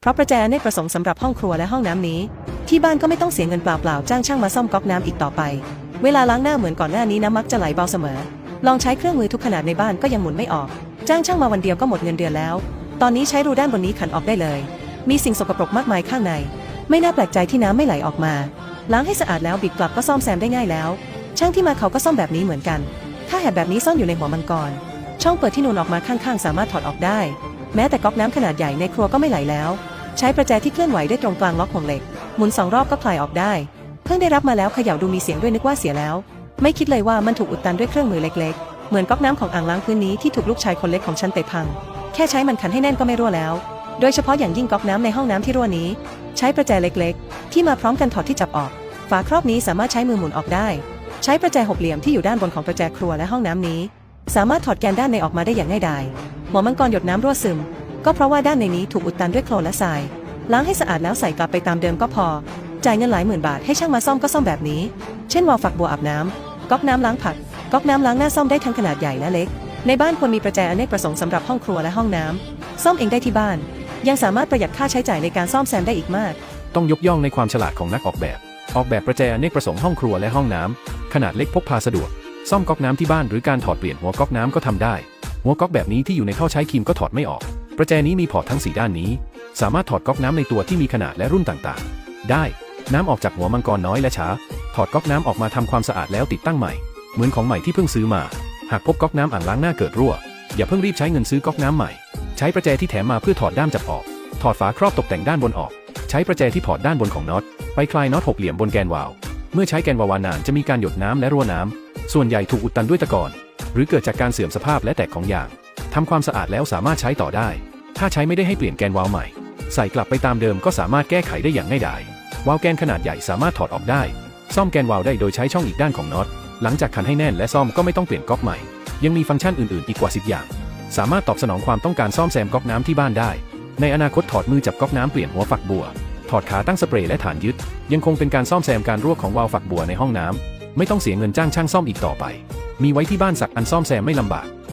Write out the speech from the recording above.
เพราะประแจเนกประสงค์สำหรับห้องครัวและห้องน้ำนี้ ที่บ้านก็ไม่ต้องเสียเงินเปล่าๆจ้างช่างมาซ่อมก๊อกน้ำอีกต่อไป เวลาล้างหน้าเหมือนก่อนหน้านี้น้ำมักจะไหลเบาเสมอ ลองใช้เครื่องมือทุกขนาดในบ้านก็ยังหมุนไม่ออก จ้างช่างมาวันเดียวก็หมดเงินเดือนแล้ว ตอนนี้ใช้รูด้านบนนี้ขันออกได้เลย มีสิ่งสกปรกมากมายข้างใน ไม่น่าแปลกใจที่น้ำไม่ไหลออกมา ล้างให้สะอาดแล้วบิดกลับก็ซ่อมแซมได้ง่ายแล้ว ช่างที่มาเขาก็ซ่อมแบบนี้เหมือนกัน ถ้าแหบแบบนี้ซ่อนอยู่ในหัวมังกร ช่องเปิดที่นูนออกมาข้างๆ สามารถถอดออกได้ แม้แต่ก๊อกน้ำขนาดใหญ่ในครัวก็ไม่ไหลแล้ว ใช้ประแจที่เคลื่อนไหวได้ตรงกลางล็อกของเหล็ก หมุนสองรอบก็คลายออกได้ เพิ่งได้รับมาแล้วเขย่าดูมีเสียงด้วยนึกว่าเสียแล้ว ไม่คิดเลยว่ามันถูกอุดตันด้วยเครื่องมือเล็กๆ เหมือนก๊อกน้ำของอ่างล้างพื้นนี้ที่ถูกลูกชายคนเล็กของฉันเตะพัง แค่ใช้มันขันให้แน่นก็ไม่รั่วแล้ว โดยเฉพาะอย่างยิ่งก๊อกน้ำในห้องน้ำที่รั่วนี้ ใช้ประแจเล็กๆ ที่มาพร้อมกันถอดที่จับออก ฝาครอบนี้สามารถใช้มือหมุนออกได้ ใช้ประแจหกเหลี่ยมที่อยู่ด้านบนของประแจครัวและห้องน้ำนี้ สามารถถอดแกนด้านในออกมาได้อย่างง่ายดายหัวมังกรหยดน้ำรั่วซึม ก็เพราะว่าด้านในนี้ถูกอุดตันด้วยโคลนและทราย ล้างให้สะอาดแล้วใส่กลับไปตามเดิมก็พอ จ่ายเงินหลายหมื่นบาทให้ช่างมาซ่อมก็ซ่อมแบบนี้ เช่นวาลฝักบัวอาบน้ำก๊อกน้ำล้างผักก๊อกน้ำล้างหน้าซ่อมได้ทั้งขนาดใหญ่และเล็ก ในบ้านควรมีประแจอเนกประสงค์สำหรับห้องครัวและห้องน้ำซ่อมเองได้ที่บ้าน ยังสามารถประหยัดค่าใช้จ่ายในการซ่อมแซมได้อีกมาก ต้องยกย่องในความฉลาดของนักออกแบบ ออกแบบประแจอเนกประสงค์ห้องครัวและห้องน้ำขนาดเล็กพกพาสะดวก ซ่อมก๊อกน้ำที่บ้านหรือการถอดเปลี่ยนหัวก๊อกน้ำก็ทำได้ หัวก๊อกแบบนี้ที่อยู่ในท่อใช้ครีมก็ถอดไม่ออก ประแจนี้มีพอร์ตทั้ง 4 ด้านนี้ สามารถถอดก๊อกน้ำในตัวที่มีขนาดและรุ่นต่างๆ ได้ น้ำออกจากหัวมังกรน้อยและช้า ถอดก๊อกน้ำออกมาทำความสะอาดแล้วติดตั้งใหม่ เหมือนของใหม่ที่เพิ่งซื้อมา หากพบก๊อกน้ำอ่างล้างหน้าเกิดรั่ว อย่าเพิ่งรีบใช้เงินซื้อก๊อกน้ำใหม่ ใช้ประแจที่แถมมาเพื่อถอดด้ามจับออก ถอดฝาครอบตกแต่งด้านบนออก ใช้ประแจที่ถอดด้านบนของน็อต ไปคลายน็อตหกเหลี่ยมบนแกนวาล์ว เมื่อใช้แกนวาล์วนานจะมีการหยดน้ำและรั่วน้ำส่วนใหญ่ถูกอุดตันด้วยตะกอนหรือเกิดจากการเสื่อมสภาพและแตกของยางทำความสะอาดแล้วสามารถใช้ต่อได้ ถ้าใช้ไม่ได้ให้เปลี่ยนแกนวาวใหม่ ใส่กลับไปตามเดิมก็สามารถแก้ไขได้อย่างง่ายดายวาล์วแกนขนาดใหญ่สามารถถอดออกได้ ซ่อมแกนวาล์วได้โดยใช้ช่องอีกด้านของน็อตหลังจากขันให้แน่นและซ่อมก็ไม่ต้องเปลี่ยนก๊อกใหม่ ยังมีฟังก์ชันอื่นๆ อีกกว่า 10 อย่าง สามารถตอบสนองความต้องการซ่อมแซมก๊อกน้ำที่บ้านได้ ในอนาคตถอดมือจับก๊อกน้ำเปลี่ยนหัวฝักบัว ถอดขาตั้งสเปรย์และฐานยึด ยังคงเป็นการซ่อมแซมการรั่วของวาล์วฝักบัวในห้องน้ำไม่ต้องเสียเงินจ้างช่างซ่อมอีกต่อไป มีไว้ที่บ้านสักอันซ่อมแซมไม่ลำบาก